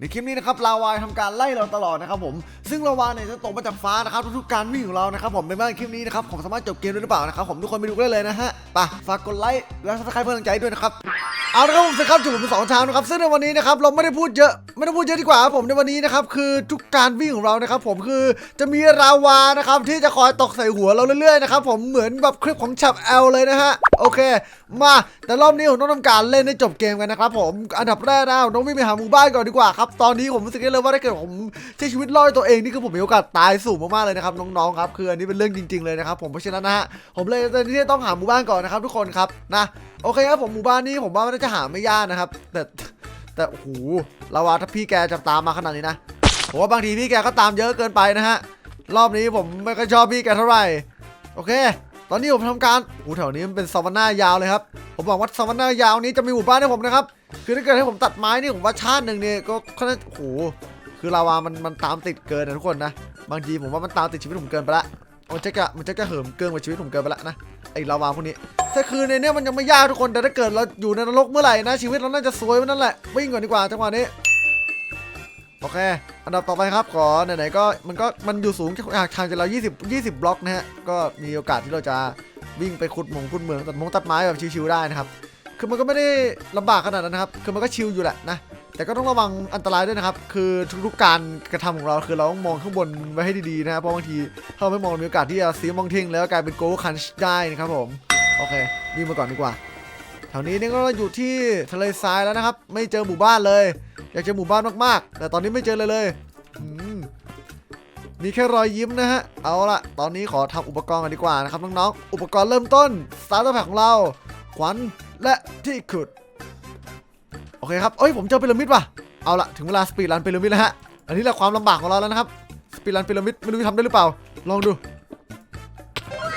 ในคลิปนี้นะครับลาวายทำการไล่เราตลอดนะครับผมซึ่งลาวาเนี่ยจะตกมาจากฟ้านะครับทุกๆการวิ่งของเรานะครับผมในบ้านคลิปนี้นะครับผมสามารถจบเกมได้หรือเปล่านะครับผมทุกคนไปดูกันได้เลยนะฮะไปฝากกดไลค์และซับสไครป์เพื่อนกำลังใจด้วยนะครับเอาละครับผมสครับจุดผมสองทานะครับซึ่งในวันนี้นะครับเราไม่ได้พูดเยอะไม่ต้องพูดเยอะดีกว่าครับผมในวันนี้นะครับคือทุกการวิ่งของเรานะครับผมคือจะมีลาวานะครับที่จะคอยตกใส่หัวเราเรื่อยๆนะครับผมเหมือนแบบคลิปของฉับแอลเลยนะฮะโอเค มาแต่รอบนี้ผมต้องทำการเล่นให้จบเกมกันนะครับผมอันดับแรกนะต้องวิ่งไปหาหมู่บ้านก่อนดีกว่าครับตอนนี้ผมรู้สึกได้เลยว่าถ้าเกิดผมใช้ชีวิตรอดตัวเองนี่คือผมมีโอกาสตายสูงมากๆเลยนะครับน้องๆครับคืออันนี้เป็นเรื่องจริง ๆเลยนะครับผมเพราะฉะนั้นนะฮะผมเลยตอนนี้ต้องหาหมู่บ้านก่อนนะครับทุกคนครับนะโอเคครับผมหมู่บ้านนี้ผมว่ามันน่าจะหาไม่ยากนะครับ แต่แต่โอ้โหลาวาถ้าพี่แกจะตามมาขนาดนี้นะผมว่าบางทีพี่แกก็ตามเยอะเกินไปนะฮะรอบนี้ผมไม่ค่อยชอบพี่แกเท่าไหร่โอเค ตอนนี้ผมทำการโอ้แถวนี้มันเป็นซาวน่ายาวเลยครับ ผมหวังว่าซาวน่ายาวนี้จะมีหมู่บ้านให้ผมนะครับ คือถ้าเกิดให้ผมตัดไม้นี่ผมว่าชาติหนึ่งเนี่ยก็ค่อนข้างโอ้โห คือลาวา มันมันตามติดเกินนะทุกคนนะ บางทีผมว่ามันตามติดชีวิตผมเกินไปละ มันจะกะมันจะกะเหิมเกินกว่าชีวิตผมเกินไปละนะ ไอ้ลาวาพวกนี้แต่คือในเนี้ยมันยังไม่ยากทุกคน แต่ถ้าเกิดเราอยู่ในนรกเมื่อไหร่นะชีวิตเราน่าจะสวยมันนั่นแหละ วิ่งก่อนดีกว่าจังหวะนี้ โอเค อันดับต่อไปครับขอไหนๆก็มันก็มันอยู่สูงจากทางจากเรา20 20 บล็อกนะฮะ ก็มีโอกาสที่เราจะวิ่งไปขุดหมงขุดเมืองตัดมงตัดไม้แบบชิวๆได้นะครับ คือมันก็ไม่ได้ลำบากขนาดนั้นนะครับ คือมันก็ชิลอยู่แหละนะ แต่ก็ต้องระวังอันตรายด้วยนะครับ คือทุกๆการกระทำของเราคือเราต้องมองข้างบนไว้ให้ดีๆนะครับเพราะบางทีถ้าเราไม่มองมีโอกาสที่จะซีมองเทงแล้วกลายเป็นโกลคันช์ได้นะครับผม โอเควิ่งมาก่อนดีกว่า แถวนี้นี่ก็อยู่ที่ทะเลทรายแล้วนะครับ ไม่เจอหมู่บ้านเลย อยากจอหมู่บ้านมากๆ แต่ตอนนี้ไม่เจอเลยเลยมมีแค่รอยยิ้มนะฮะ เอาละตอนนี้ขอทำอุปกรณ์กันดีกว่านะครับน้องๆ อุปกรณ์เริ่มต้นสตาร์เตอร์แพ็ของเรา ขวัญและที่ขุด โอเคครับ เอ้ยผมเจอพีระมิดว่ะ เอาละถึงเวลาสปีดรันพีระมิดแล้วฮะ อันนี้แหละความลำบากของเราแล้วนะครับ สปีดรันพีระมิดไม่รู้จะทำได้หรือเปล่า ลองดู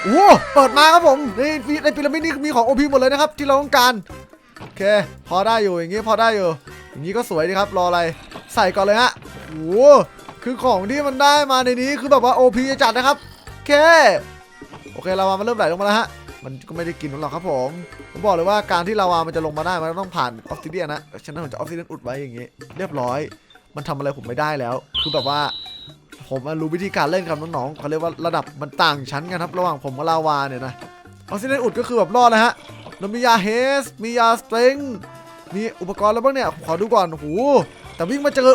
โอ้เปิดมาครับผมในในพีระมิดนี่มีของโอพีหมดเลยนะครับที่เราต้องการ โอเค พอได้อยู่อย่างงี้พอได้อยู่ อย่างนี้ก็สวยดีครับรออะไรใส่ก่อนเลยฮะโอ้โหคือของที่มันได้มาในนี้คือแบบว่า OP จะจัดนะครับโอเคโอเคลาวามันเริ่มไหลลงมาแล้วฮะมันก็ไม่ได้กินหรอกครับผมผมบอกเลยว่าการที่ลาวามันจะลงมาได้มันต้องผ่านออฟซิเดียนนะฉะนั้นผมจะออฟซิเดียนอุดไว้อย่างงี้ เรียบร้อย มันทำอะไรผมไม่ได้แล้ว คือแบบว่าผมรู้วิธีการเล่นครับน้องๆเขาเรียกว่าระดับมันต่างชั้นกันครับ ระหว่างผมกับลาวาเนี่ยนะออฟซิเดียนอุดก็คือแบบรอดนะฮะเรามียาเฮสมียาสเตรง มีอุปกรณ์แล้วบ้างเนี่ย ขอดูก่อนโอ้โหแต่วิ่งมาเจอ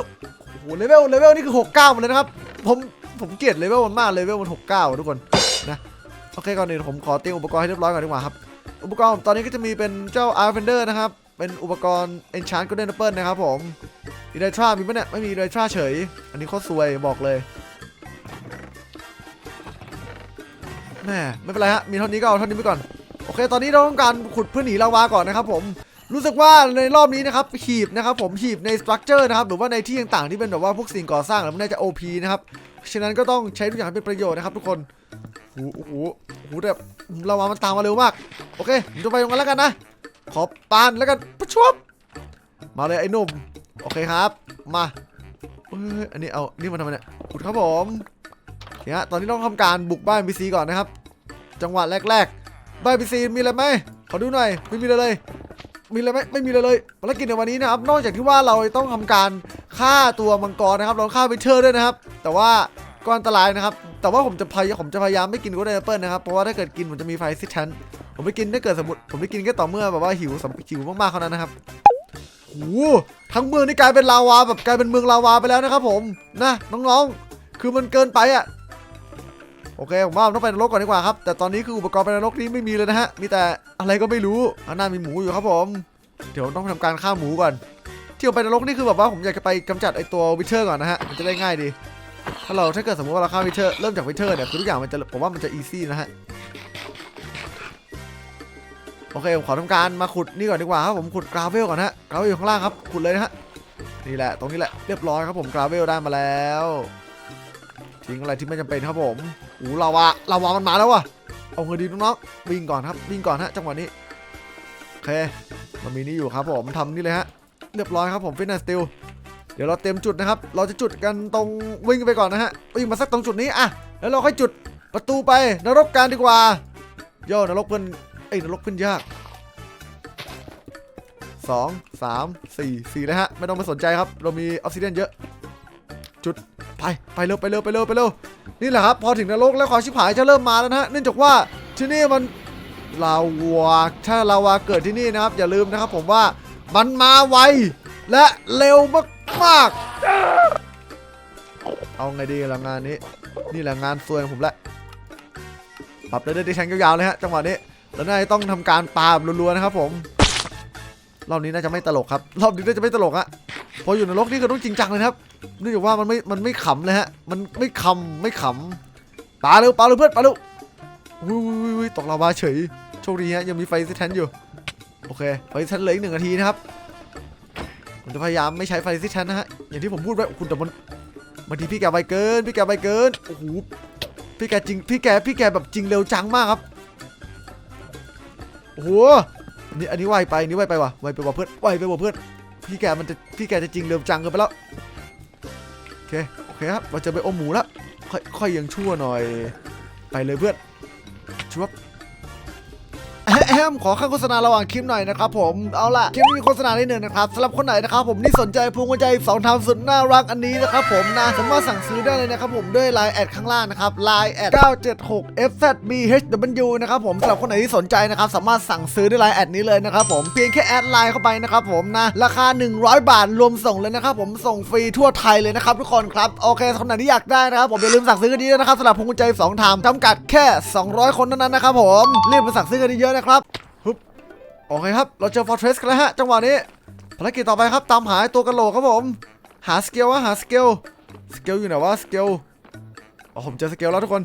โอ้โหเลเวลเลเวลนี่คือ 69หมดเลยนะครับ ผมผมเกลียดเลเวลมันมากเลเวลมัน 69 ทุกคนนะโอเคก่อนอื่นผมขอเตรียมอุปกรณ์ให้เรียบร้อยก่อนดีกว่าครับ อุปกรณ์ตอนนี้ก็จะมีเป็นเจ้า a r f e n d e r นะครับ เป็นอุปกรณ์ Enchant Golden Apple นะครับผมอีไดทรามีปะเนี่ยไม่มีอีไดทราเฉย อันนี้โคตรซวยบอกเลยแม่ไม่เป็นไรฮะมีเท่านี้ก็เอาเท่านี้ไปก่อนโอเค ตอนนี้เราต้องการขุดเพื่อหนีลาวาก่อนนะครับผม รู้สึกว่าในรอบนี้นะครับหีบนะครับผมหีบในสตรัคเจอร์นะครับหรือว่าในที่ต่างๆที่เป็นแบบว่าพวกสิ่งก่อสร้างแล้วมันน่าจะ OP นะครับฉะนั้นก็ต้องใช้ทุกอย่างให้เป็นประโยชน์นะครับทุกคนโอ้โหโอ้โหแบบลาวามันตามมาเร็วมาก โอเคผมจะไปตรงนั้นแล้วกันนะ ขอปานแล้วกันปุ๊บชวบมาเลยไอ้หนุ่ม โอเคครับ มาเอ้ยอันนี้เอา นี่มันทำไมเนี่ยขุดครับผมเนี่ยตอนนี้ต้องทำการบุกบ้าน NPC ก่อนนะครับ จังหวะแรกๆ บ้าน NPC มีอะไรไหมขอดูหน่อย ไม่มีเลย มีอะไรไหมไม่มีอะไรเลยภารกิจในวันนี้นะครับ นอกจากที่ว่าเราต้องทำการฆ่าตัวมังกรนะครับเราฆ่าวิเทอร์ด้วยนะครับ แต่ว่าก็อันตรายนะครับ แต่ว่าผมจะพยายามผมจะพยายามไม่กินโกลเด้นแอปเปิลนะครับเพราะว่าถ้าเกิดกินผมจะมีไฟซิทันผมไม่กินถ้าเกิดสมมติผมไม่กินแค่ต่อเมื่อแบบว่าหิวสำหิวมากๆเท่านั้นนะครับโอ้ทั้งเมืองนี่กลายเป็นลาวาแบบกลายเป็นเมืองลาวาไปแล้วนะครับผมนะน้องๆ คือมันเกินไปอะ โอเคผมว่าต้องไปนรกก่อนดีกว่าครับ แต่ตอนนี้คืออุปกรณ์ไปนรกนี้ไม่มีเลยนะฮะ มีแต่อะไรก็ไม่รู้ข้างหน้ามีหมูอยู่ครับผม เดี๋ยวต้องทำการฆ่าหมูก่อน ที่ผมไปนรกนี่คือแบบว่าผมอยากจะไปกำจัดไอตัววิเทอร์ก่อนนะฮะ มันจะได้ง่ายดี ถ้าเราถ้าเกิดสมมติว่าเราฆ่าวิเทอร์เริ่มจากวิเทอร์เนี่ยคือทุกอย่างมันจะผมว่ามันจะอีซี่นะฮะ โอเคผมขอทำการมาขุดนี่ก่อนดีกว่าครับผมขุดกราเวลก่อนฮะกราเวลอยู่ข้างล่างครับ ขุดเลยนะฮะ นี่แหละ ตรงนี้แหละ เรียบร้อยครับผมกราเวลได้มาแล้วทิ้งอะไรที่ไม่จำเป็นครับผม อ้ลาวาลาวามันมาแล้วว่ะเอาเงินดีน้องๆวิ่งก่อนครับวิ่งก่อนฮะจังหวะนี้โอเคมันมีนี่อยู่ครับผมทำนี่เลยฮะเรียบร้อยครับผมฟินแลนด์สติลเดี๋ยวเราเต็มจุดนะครับ เราจะจุดกันตรงวิ่งไปก่อนนะฮะวิ่งมาสักตรงจุดนี้อะแล้วเราค่อยจุดประตูไปนรกกันดีกว่าโย่นรกเพื่อนเอ้นรกเพื่อนยากสองสามสี่สี่นะฮะไม่ต้องไปสนใจครับ เรามีออกซิเดนเยอะ ไปไปเร็วไปเร็วไปเร็วไปเร็วนี่แหละครับพอถึงนรกแล้วความชิบหายจะเริ่มมาแล้วนะฮะเนื่องจากว่าที่นี่มันลาวาถ้าลาวาเกิดที่นี่นะครับ อย่าลืมนะครับผมว่ามันมาไวและเร็วมากๆเอาไงดีละงานนี้ นี่แหละงานซวยของผมละปรับเลยได้แทงยาวๆเลยฮะจังหวะนี้แล้วน่าจะต้องทำการปาบบรัวๆนะครับผมรอบนี้น่าจะไม่ตลกครับ รอบนี้น่าจะไม่ตลกอะ พออยู่ในรกนี่ก็ต้องจริงจังเลยครับเนื่องจากว่ามันไม่ มันไม่ขำเลยฮะ มันไม่คำไม่ขำปาเร็วปาเร็วเพื่อนปาเร็วอุ้ยอุ้ยอุ้ยตกลาวาเฉย โชคดีฮะยังมีไฟซิแทนอยู่ โอเค ไฟซิแทนเหลืออีกหนึ่งนาทีนะครับ ผมจะพยายามไม่ใช้ไฟซิแทนนะฮะ อย่างที่ผมพูดไว้โอ้โหแต่มันบางทีพี่แกไวเกิน พี่แกไวเกิน โอ้โห พี่แกจริง พี่แก พี่แกแบบจริงเร็วจังมากครับ โอ้โห อันนี้ อันนี้ไวไป อันนี้ไวไปว่ะ ไวไปว่ะเพื่อน ไวไปว่ะเพื่อน พี่แกมันจะพี่แกจะจริงเดิมจังเกินไปแล้วโอเคโอเคครับเราจะไปอมหมูแล้วค่อยค่อยยังชั่วหน่อย ไปเลยเพื่อนชว บแอมขอค่าโฆษณาระหว่างคลิปหน่อยนะครับผมเอาล่ะคลิปนี้มีโฆษณาได้หนึ่งนะครับสำหรับคนไหนนะครับผมที่สนใจพวงกุญแจสองทำสุดน่ารักอันนี้นะครับผมนะสามารถสั่งซื้อได้เลยนะครับผมด้วยไลน์แอดข้างล่างนะครับไลน์แอด976 FZBHW นะครับผมสำหรับคนไหนที่สนใจนะครับสามารถสั่งซื้อด้วยไลน์แอดนี้เลยนะครับผมเพียงแค่แอดไลน์เข้าไปนะครับผมนะราคา 100 บาทรวมส่งเลยนะครับผมส่งฟรีทั่วไทยเลยนะครับทุกคนครับโอเคคนไหนที่อยากได้นะครับผมอย่าลืมสั่งซื้อกันดีด้วยนะครับสำหรับพวงกุญแจสองทำจำกัดแค่ 200 คนเท่านั้นนะครับผมรีบมาสั่งซื้อกันเยอะนะครับ โอเคครับ เราเจอฟอร์เทรสกันแล้วฮะ จังหวะนี้ ภารกิจต่อไปครับ ตามหาตัวกระโหลกครับผม หาสเกลวะหาสเกล สเกลอยู่ไหนวะ สเกลอ๋อผมเจอสเกลแล้วทุกคน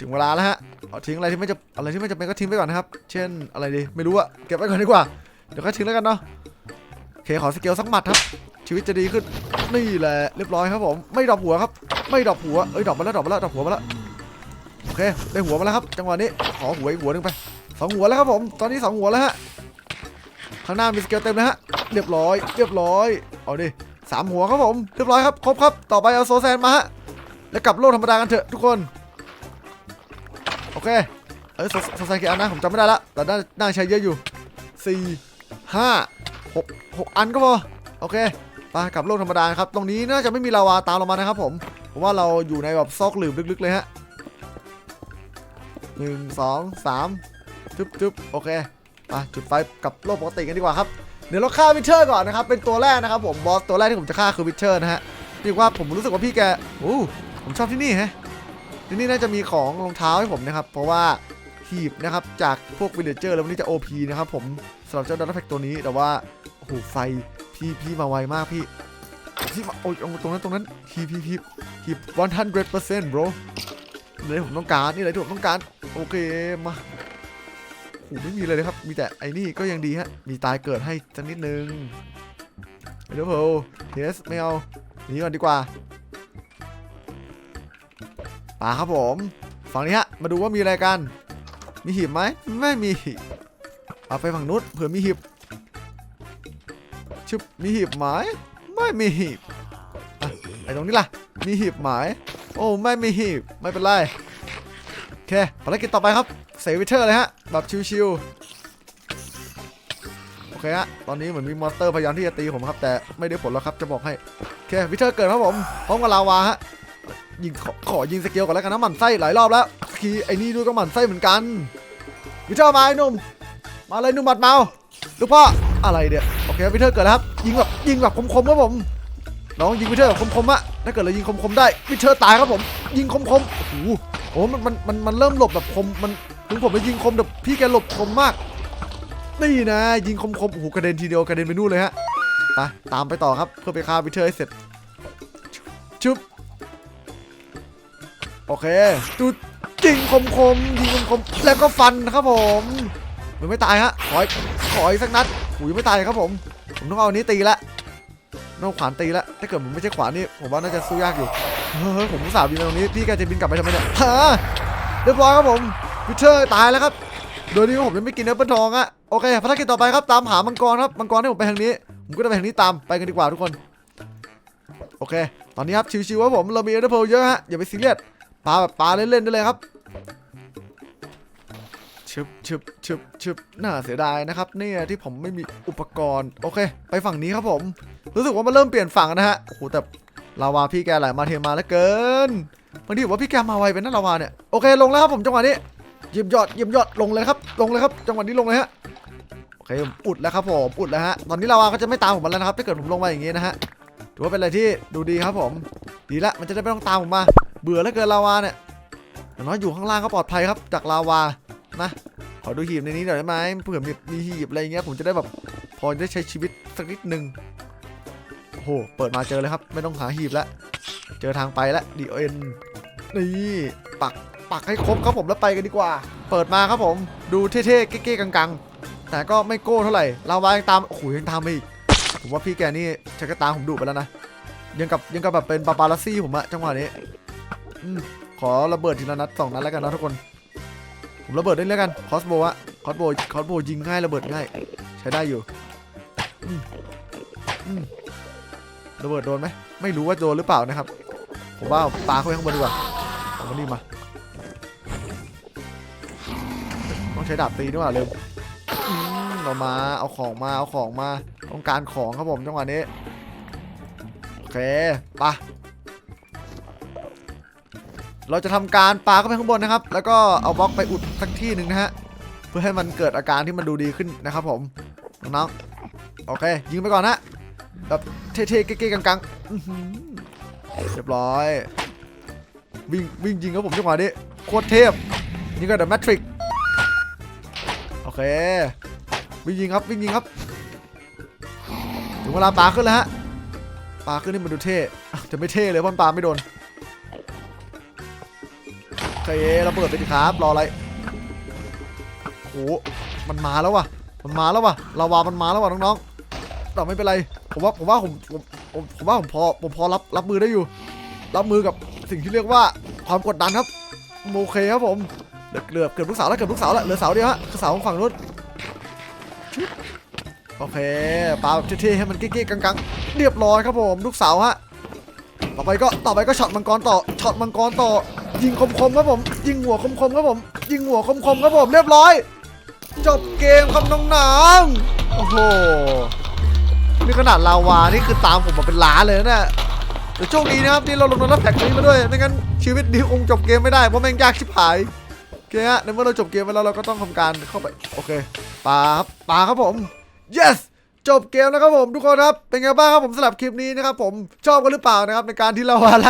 ถึงเวลาแล้วฮะเอาทิ้งอะไรที่ไม่จะอะไรที่ไม่จำเป็นก็ทิ้งไปก่อนนะครับ เช่นอะไรดี ไม่รู้อะเก็บไว้ก่อนดีกว่า เดี๋ยวก็ทิ้งแล้วกันเนาะ โอเค ขอสเกลสักหมัดครับ ชีวิตจะดีขึ้น นี่แหละ เรียบร้อยครับผม ไม่ดรอปหัวครับ ไม่ดรอปหัว เอ้ย ดรอปมาแล้ว ดรอปมาแล้ว ดรอปหัวมาแล้ว โอเค ได้หัวมาแล้วครับ จังหวะนี้ ขอหัวอีกหัวนึงไปสองหัวแล้วครับผม ตอนนี้สองหัวแล้วฮะ ข้างหน้ามีสเกลเต็มนะฮะ เรียบร้อย เรียบร้อย เอาดิสามหัวครับผม เรียบร้อยครับ ครบครับ ต่อไปเอาโซแซนมาฮะ แล้วกลับโลกธรรมดากันเถอะทุกคน โอเค เอ้ยโซแซนกี่อันนะ ผมจำไม่ได้ละ แต่น่าน่าใช้เยอะอยู่สี่ห้าหกหกอันก็พอ โอเค ไปกลับโลกธรรมดาครับ ตรงนี้น่าจะไม่มีลาวาตามเรามานะครับผม ผมว่าเราอยู่ในแบบซอกหลืบลึกๆเลยฮะหนึ่งสองสามทึบทึบโอเค ไปจุดไฟกับโลกปกติกันดีกว่าครับเดี๋ยวเราฆ่าวิเทอร์ก่อนนะครับเป็นตัวแรกนะครับผมบอสตัวแรกที่ผมจะฆ่าคือวิเทอร์นะฮะเรียกว่าผมรู้สึกว่าพี่แกโอ้ผมชอบที่นี่ฮะที่นี่น่าจะมีของรองเท้าให้ผมนะครับ เพราะว่าหีบนะครับจากพวกวิลเลเจอร์แล้ววันนี้จะ OP นะครับผมสำหรับเจ้าดัตแพ็กตัวนี้แต่ว่าโอ้โหไฟพี่พี่มาไวมากพี่พี่มาโอ้ยตรงนั้นตรงนั้นหีบหีบหีบหีบ100% bro เลยที่ผมต้องการนี่เลยที่ผมต้องการโอเคมา หไม่มีเลยนะครับ มีแต่ไอ้นี่ก็ยังดีฮะ มีตายเกิดให้สักนิดนึงเดี๋ยวเพลเทสไม่เอาหนีก่อนดีกว่าป่าครับผมฝั่งนี้ฮะ มาดูว่ามีอะไรกัน มีหีบไหมไม่มีเอาไปฝั่งนู้นเผื่อมีหีบชึบมีหีบไหมไม่มีหีบไอ้ตรงนี้ล่ะ มีหีบไหมโอ้ไม่มีหีบไม่เป็นไรโอเคภารกิจต่อไปครับเซวิเทอร์เลยฮะ แบบชิวๆโอเคฮะตอนนี้เหมือนมีมอนสเตอร์พยายามที่จะตีผมครับ แต่ไม่ได้ผลแล้วครับจะบอกให้โอเควิเทอร์เกิดครับผมพร้อมกับลาวาฮะยิงขอขอยิงสเกลก่อนแล้วกันนะหมันไส้หลายรอบแล้วทีไอ้นี่ด้วยก็หมันไส้เหมือนกันวิเทอร์มาไอ้นุ่มมาเลยนุ่มบัดเมาลูกพ่ออะไรเดี๋ยวโอเควิเทอร์เกิดแล้วครับยิงแบบยิงแบบคมๆครับผมน้องยิงวิเทอร์แบบคมๆอะถ้าเกิดเรายิงคมๆได้วิเทอร์ตายครับผม ยิงคมๆโอ้โห โอ้มันมันมันมันเริ่มหลบแบบคมมันถึงผมไปยิงคมแต่พี่แกหลบคมมาก นี่นะ ยิงคมคมโอ้โหกระเด็นทีเดียวกระเด็นไปนู่นเลยฮะไปตามไปต่อครับเพื่อไปฆ่าวิเทอร์ให้เสร็จชุบโอเคจุดยิงคมคมยิงคมคมแล้วก็ฟันครับผมมันไม่ตายฮะขออีกขออีกสักนัดโอ้ยไม่ตายครับผม ผมต้องเอาอันนี้ตีละต้องเอาขวานตีละถ้าเกิดผมไม่ใช่ขวานนี่ผมว่าน่าจะสู้ยากอยู่ เฮ้ยผมสาห์บินมาตรงนี้พี่แกจะบินกลับไปทำไมเนี่ยฮะเรียบร้อยครับผมวิเทอร์ตายแล้วครับ โดยที่ผมยังไม่กินแอปเปิลทองอะโอเคภารกิจต่อไปครับตามหามังกรครับมังกรที่ผมไปทางนี้ ผมก็จะไปทางนี้ตามไปกันดีกว่าทุกคน โอเค ตอนนี้ครับชิวๆครับผมเรามีเอเดอร์เพลเยอะฮะอย่าไปซีเรียสปลาแบบปาเล่นๆได้เลยครับชึบชึบชึบชึบน่าเสียดายนะครับเนี่ยที่ผมไม่มีอุปกรณ์โอเค ไปฝั่งนี้ครับผม รู้สึกว่ามันเริ่มเปลี่ยนฝั่งนะฮะโอ้โหแต่ ลาวาพี่แกไหลมาเทมาแล้วเกินบางทีผมว่าพี่แกมาไวเป็นนั่นลาวาเนี่ยโอเคลงแล้วครับผมจังหวะนี้เยี่ยมยอดเยี่ยมยอดลงเลยครับ ลงเลยครับ จังหวะนี้ลงเลยฮะโอเคอุดแล้วครับผมอุดแล้วฮะตอนนี้ลาวาก็จะไม่ตามผมมาแล้วนะครับถ้าเกิดผมลงมาอย่างงี้นะฮะถือว่าเป็นอะไรที่ดูดีครับผม ดีละมันจะได้ไม่ต้องตามผมมา เบื่อแล้วเกินลาวาเนี่ยอย่างน้อยอยู่ข้างล่างก็ปลอดภัยครับ จากลาวานะขอดูหีบในนี้หน่อยได้ไหมเผื่อมีมีหีบอะไรเงี้ยผมจะได้แบบพอได้ใช้ชีวิตสักนิดนึง หเปิดมาเจอเลยครับ ไม่ต้องหาหีบแล้วเจอทางไปแล้วดีเอ็นนี่ปักปักให้ครบครับผมแล้วไปกันดีกว่า เปิดมาครับผม ดูเท่ๆเก๊ๆกังๆ แต่ก็ไม่โก้เท่าไหร่ลาวายังตามโอ้โหยังตามมาอีกผมว่าพี่แกนี่ชักตาผมดุไปแล้วนะยังกับยังกับแบบเป็นปาปาลัสซี่ผมอะจังหวะนี้อืมขอระเบิดทีละนัดสองนัดแล้วกันนะทุกคน ผมระเบิดได้แล้วกันคอสโบอะคอสโบคอสโบยิงง่ายระเบิดง่าย ใช้ได้อยู่อืม ระเบิดโดนไหมไม่รู้ว่าโดนหรือเปล่านะครับ ผมว่าปาเข้าไปข้างบนดีกว่าเอามานี่มา ต้องใช้ดาบตีด้วยว่าเร็วเอามา เอาของมา เอาของมา ต้องการของครับผมจังหวะนี้ โอเคไปะเราจะทำการปาเข้าไปข้างบนนะครับ แล้วก็เอาบล็อกไปอุดสักที่หนึ่งนะฮะ เพื่อให้มันเกิดอาการที่มันดูดีขึ้นนะครับผม น้องๆ โอเค ยิงไปก่อนนะ แบบเท่ๆเก๊ๆกังๆอื้อหือเรียบร้อย วิ่งวิ่งยิงครับผมจังหวะนี้โคตรเทพนี่ก็เดอะแมทริกโอเค วิ่งยิงครับวิ่งยิงครับถึงเวลาปาขึ้นแล้วฮะปาขึ้นนี่มันดูเท่อะจะไม่เท่เลยเพราะมันปาไม่โดนโอเคระเบิดไปดิครับรออะไรโอ้โหมันมาแล้วว่ะมันมาแล้วว่ะลาวามันมาแล้วว่ะน้องๆ แต่ไม่เป็นไร ผมว่าผมว่าผมผมผมผมว่าผมพอผมพอรับรับมือได้อยู่ รับมือกับสิ่งที่เรียกว่าความกดดันครับโอเคครับผมเหลือเหลือเกือบลูกสาวแล้วเกือบลูกสาวแล้วเหลือเสาเดียวฮะคือเสาของฝั่งนู้นโอเคปาแบบเท่ๆให้มันเก๊ๆกังๆ เรียบร้อยครับผมลูกสาวฮะต่อไปก็ต่อไปก็ช็อตมังกรต่อช็อตมังกรต่อ ยิงคมๆครับผมยิงหัวคมๆครับผมยิงหัวคมๆครับผมเรียบร้อย จบเกมครับน้องๆโอ้โห นี่ขนาดลาวา นี่คือตามผมมาเป็นล้านเลยนะเนี่ยแต่โชคดีนะครับที่เราลงน้ำแพ็กนี้มาด้วยไม่งั้นชีวิตนี้คงจบเกมไม่ได้เพราะแม่งยากชิบหายโอเคฮะในเมื่อเราจบเกมไปแล้วเราก็ต้องทำการเข้าไปโอเคปาครับปาครับผม yes จบเกมแล้วครับผมทุกคนครับเป็นไงบ้างครับผมสำหรับคลิปนี้นะครับผมชอบกันหรือเปล่านะครับในการที่เราอะไร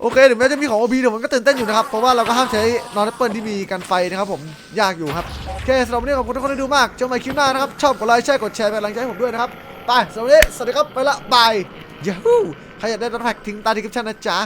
โอเคถึงแม้จะมีของ OP แต่มันก็ตื่นเต้นอยู่นะครับ เพราะว่าเราก็ห้ามใช้นอนแอปเปิลที่มีกันไฟนะครับผมยากอยู่ครับโอเคสำหรับวันนี้ขอบคุณทุกคนที่ดูมากเจอกันใหม่คลิปหน้านะครับ ชอบกดไลค์แชร์กดแชร์เป็นกำลังใจให้ผมด้วยนะครับไปสำหรับวันนี้สวัสดีครับไปละบายยูฮูใครอยากได้รับแพ็กทิ้งใต้ดีคลิปชั่นนะจ๊ะ